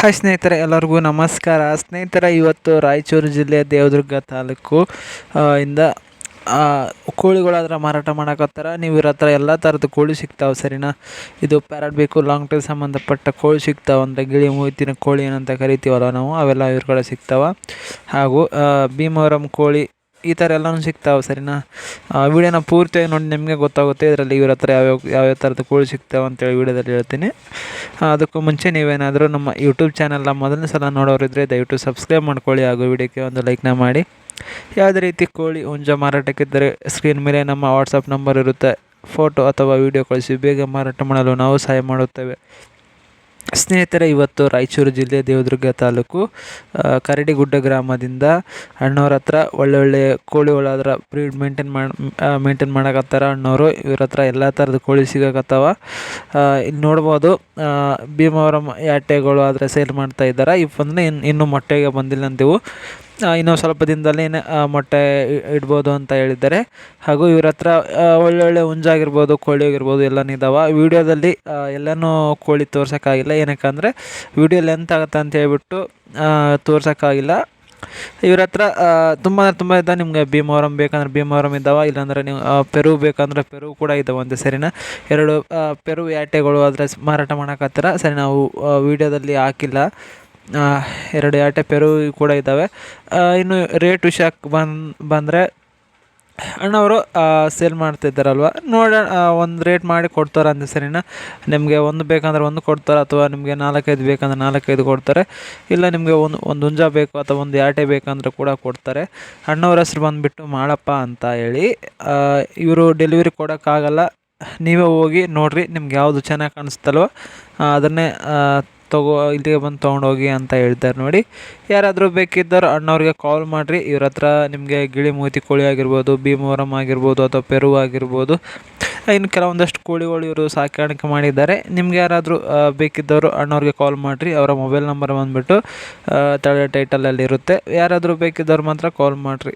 Hi ಸ್ನೇಹಿತರೆ, ಎಲ್ಲರಿಗೂ ನಮಸ್ಕಾರ. ಸ್ನೇಹಿತರೆ, ಇವತ್ತು ರಾಯಚೂರು ಜಿಲ್ಲೆಯ ದೇವದುರ್ಗ ತಾಲೂಕು ಇಂದ ಕೋಳಿಗಳಾದ್ರೆ ಮಾರಾಟ ಮಾಡಕತ್ತಾರ. ನೀವು ಇವ್ರ ಹತ್ರ ಎಲ್ಲ ಥರದ ಕೋಳಿ ಸಿಗ್ತಾವೆ ಸರಿನಾ? ಇದು ಪ್ಯಾರಟ್ ಬೇಕು, ಲಾಂಗ್ ಟೈಮ್ ಸಂಬಂಧಪಟ್ಟ ಕೋಳಿ ಸಿಗ್ತಾವೆ. ಅಂದರೆ ಗಿಳಿ ಮೂತಿನ ಕೋಳಿ ಏನಂತ ಕರಿತೀವಲ್ಲ ನಾವು, ಅವೆಲ್ಲ ಇವ್ರ ಕಡೆ ಸಿಗ್ತಾವೆ. ಹಾಗೂ ಭೀಮವರಂ ಕೋಳಿ ಈ ಥರ ಎಲ್ಲನೂ ಸಿಗ್ತಾವೆ ಸರಿನಾ? ವಿಡಿಯೋನ ಪೂರ್ತಿಯಾಗಿ ನೋಡಿ ನಿಮಗೆ ಗೊತ್ತಾಗುತ್ತೆ ಇದರಲ್ಲಿ ಇವ್ರ ಹತ್ರ ಯಾವ್ಯಾವ ಯಾವ್ಯಾವ ಥರದ ಕೋಳಿ ಸಿಗ್ತಾವೆ ಅಂತೇಳಿ ವಿಡಿಯೋದಲ್ಲಿ ಹೇಳ್ತೀನಿ. ಅದಕ್ಕೂ ಮುಂಚೆ ನೀವೇನಾದರೂ ನಮ್ಮ ಯೂಟ್ಯೂಬ್ ಚಾನಲ್ನ ಮೊದಲನೇ ಸಲ ನೋಡೋರಿದ್ದರೆ ದಯವಿಟ್ಟು ಸಬ್ಸ್ಕ್ರೈಬ್ ಮಾಡ್ಕೊಳ್ಳಿ ಹಾಗೂ ವಿಡಿಯೋಕ್ಕೆ ಒಂದು ಲೈಕ್ನ ಮಾಡಿ. ಯಾವುದೇ ರೀತಿ ಕೋಳಿ ಹುಂಜ ಮಾರಾಟಕ್ಕಿದ್ದರೆ ಸ್ಕ್ರೀನ್ ಮೇಲೆ ನಮ್ಮ ವಾಟ್ಸಪ್ ನಂಬರ್ ಇರುತ್ತೆ. ಫೋಟೋ ಅಥವಾ ವಿಡಿಯೋ ಕಳಿಸಿ ಬೇಗ ಮಾರಾಟ ಮಾಡಲು ನಾವು ಸಹಾಯ ಮಾಡುತ್ತೇವೆ. ಸ್ನೇಹಿತರೆ, ಇವತ್ತು ರಾಯಚೂರು ಜಿಲ್ಲೆ ದೇವದುರ್ಗ ತಾಲೂಕು ಕರಡಿಗುಡ್ಡ ಗ್ರಾಮದಿಂದ ಅಣ್ಣವ್ರ ಹತ್ರ ಒಳ್ಳೊಳ್ಳೆ ಕೋಳಿಗಳಾದ್ರ ಬ್ರೀಡ್ ಮೇಂಟೈನ್ ಮಾಡಿ ಮೇಂಟೈನ್ ಮಾಡೋಕತ್ತಾರ ಅಣ್ಣವರು. ಇವ್ರ ಹತ್ರ ಎಲ್ಲ ಥರದ ಕೋಳಿ ಸಿಗಕತ್ತಾವ. ಇಲ್ಲಿ ನೋಡ್ಬೋದು ಭೀಮವರಂ ಯಾಟೆಗಳು ಆದರೆ ಸೇಲ್ ಮಾಡ್ತಾ ಇದ್ದಾರೆ. ಇಪ್ಪಂದ್ರೆ ಇನ್ನು ಇನ್ನೂ ಮೊಟ್ಟೆಗೆ ಬಂದಿಲ್ಲ ಅಂತೆವು. ಇನ್ನೂ ಸ್ವಲ್ಪ ದಿನದಲ್ಲಿ ಮೊಟ್ಟೆ ಇಡ್ಬೋದು ಅಂತ ಹೇಳಿದ್ದಾರೆ. ಹಾಗೂ ಇವ್ರ ಹತ್ರ ಒಳ್ಳೊಳ್ಳೆ ಕೋಳಿ ಆಗಿರ್ಬೋದು ಎಲ್ಲನೂ ಇದ್ದಾವೆ ವೀಡಿಯೋದಲ್ಲಿ ಎಲ್ಲನೂ ಕೋಳಿ ತೋರ್ಸೋಕ್ಕಾಗಿಲ್ಲ. ಏನಕ್ಕಂದರೆ ವಿಡಿಯೋ ಲೆಂತ್ ಆಗುತ್ತೆ ಅಂತ ಹೇಳ್ಬಿಟ್ಟು ತೋರ್ಸೋಕ್ಕಾಗಿಲ್ಲ. ಇವ್ರ ಹತ್ರ ತುಂಬ ತುಂಬ ಇದ್ದಾವೆ ನಿಮಗೆ ಭೀಮವರಂ ಬೇಕಂದ್ರೆ ಭೀಮವರಂ ಇದ್ದಾವೆ ಇಲ್ಲಾಂದರೆ ನೀವು ಪೆರು ಬೇಕಂದ್ರೆ ಪೆರು ಕೂಡ ಇದ್ದಾವೆ ಒಂದು ಸರಿನಾ? ಎರಡು ಪೆರು ಯಾಟೆಗಳು ಆದರೆ ಮಾರಾಟ ಮಾಡಕತ್ತಾರ? ಸರಿ, ನಾವು ವೀಡಿಯೋದಲ್ಲಿ ಹಾಕಿಲ್ಲ. ಎರಡು ಯಾಟೆ ಪೆರು ಕೂಡ ಇದ್ದಾವೆ. ಇನ್ನು ರೇಟ್ ವಿಷಯಕ್ಕೆ ಬಂದು, ಬಂದರೆ ಅಣ್ಣವರು ಸೇಲ್ ಮಾಡ್ತಿದ್ದಾರಲ್ವ? ನೋಡೋಣ ಒಂದು ರೇಟ್ ಮಾಡಿ ಕೊಡ್ತಾರೆ ಅಂದ ಸರಿನಾ ನಿಮಗೆ ಒಂದು ಬೇಕಂದ್ರೆ ಒಂದು ಕೊಡ್ತಾರೆ ಅಥವಾ ನಿಮಗೆ ನಾಲ್ಕೈದು ಬೇಕಂದ್ರೆ ನಾಲ್ಕೈದು ಕೊಡ್ತಾರೆ. ಇಲ್ಲ ನಿಮಗೆ ಒಂದು ಒಂದು ಹುಂಜ ಬೇಕು ಅಥವಾ ಒಂದು ಯಾಟೆ ಬೇಕಂದ್ರೆ ಕೂಡ ಕೊಡ್ತಾರೆ. ಅಣ್ಣವ್ರ ಹೆಸ್ರು ಬಂದುಬಿಟ್ಟು ಮಾಳಪ್ಪ ಅಂತ ಹೇಳಿ ಇವರು ಡೆಲಿವರಿ ಕೊಡೋಕ್ಕಾಗಲ್ಲ. ನೀವೇ ಹೋಗಿ ನೋಡಿರಿ, ನಿಮ್ಗೆ ಯಾವುದು ಚೆನ್ನಾಗಿ ಕಾಣಿಸ್ತಲ್ವ ಅದನ್ನೇ ತಗೋ, ಇಲ್ಲಿಗೆ ಬಂದು ತೊಗೊಂಡೋಗಿ ಅಂತ ಹೇಳ್ತಾರೆ ನೋಡಿ. ಯಾರಾದರೂ ಬೇಕಿದ್ದರು ಅಣ್ಣವ್ರಿಗೆ ಕಾಲ್ ಮಾಡಿರಿ. ಇವ್ರ ಹತ್ರ ನಿಮಗೆ ಗಿಳಿ ಮೂತಿ ಕೋಳಿ ಆಗಿರ್ಬೋದು ಭೀಮವರಂ ಆಗಿರ್ಬೋದು ಅಥವಾ ಪೆರು ಆಗಿರ್ಬೋದು. ಇನ್ನು ಕೆಲವೊಂದಷ್ಟು ಕೋಳಿಗಳು ಇವರು ಸಾಕಾಣಿಕೆ ಮಾಡಿದ್ದಾರೆ. ನಿಮ್ಗೆ ಯಾರಾದರೂ ಬೇಕಿದ್ದವರು ಅಣ್ಣವ್ರಿಗೆ ಕಾಲ್ ಮಾಡಿರಿ. ಅವರ ಮೊಬೈಲ್ ನಂಬರ್ ಬಂದುಬಿಟ್ಟು ತಳೆ ಟೈಟಲಲ್ಲಿ ಇರುತ್ತೆ ಯಾರಾದರೂ ಬೇಕಿದ್ದವ್ರು ಮಾತ್ರ ಕಾಲ್ ಮಾಡಿರಿ.